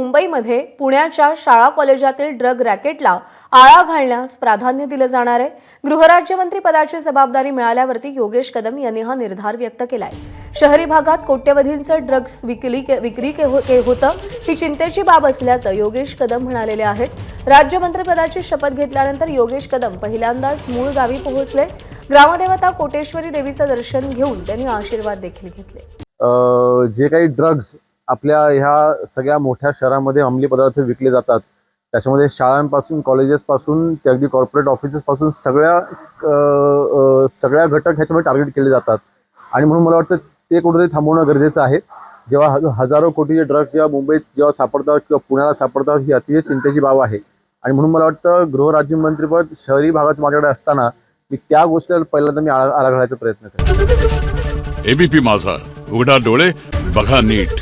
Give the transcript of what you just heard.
मुंबईमध्ये पुण्याच्या शाळा कॉलेजातील ड्रग रॅकेटला आळा घालण्यास प्राधान्य दिलं जाणार आहे. गृहराज्यमंत्री पदाची जबाबदारी मिळाल्यावरती योगेश कदम यांनी हा निर्धार व्यक्त केलाय. शहरी भागात कोट्यवधींचं ड्रग्ज विक्री विक्री के- हो- के- होतं ही चिंतेची बाब असल्याचं योगेश कदम म्हणालेले आहेत. राज्यमंत्रीपदाची शपथ घेतल्यानंतर योगेश कदम पहिल्यांदाच मूळ गावी पोहोचले. ग्रामदेवता कोटेश्वरी देवीचं दर्शन घेऊन त्यांनी आशीर्वाद देखील घेतले. जे काही ड्रग्ज आपल्या ह्या सगळ्या मोठ्या शहरामध्ये अंमली पदार्थ विकले जातात. त्याच्यामध्ये शाळांपासून कॉलेजेसपासून ते अगदी कॉर्पोरेट ऑफिसेसपासून सगळ्या सगळ्या घटक ह्याच्यामध्ये टार्गेट केले जातात. आणि म्हणून मला वाटतं ते कुठेतरी थांबवणं गरजेचं आहे. जेव्हा हजारो कोटीचे ड्रग्ज जेव्हा मुंबईत जेव्हा सापडतात किंवा पुण्याला सापडतात ही अतिशय चिंतेची बाब आहे. आणि म्हणून मला वाटतं गृहराज्यमंत्रीपद शहरी भागात माझ्याकडे असताना मी त्या गोष्टीला पहिल्यांदा मी आळा घालायचा प्रयत्न करेन. एबीपी माझा. उघडा डोळे बघा नीट.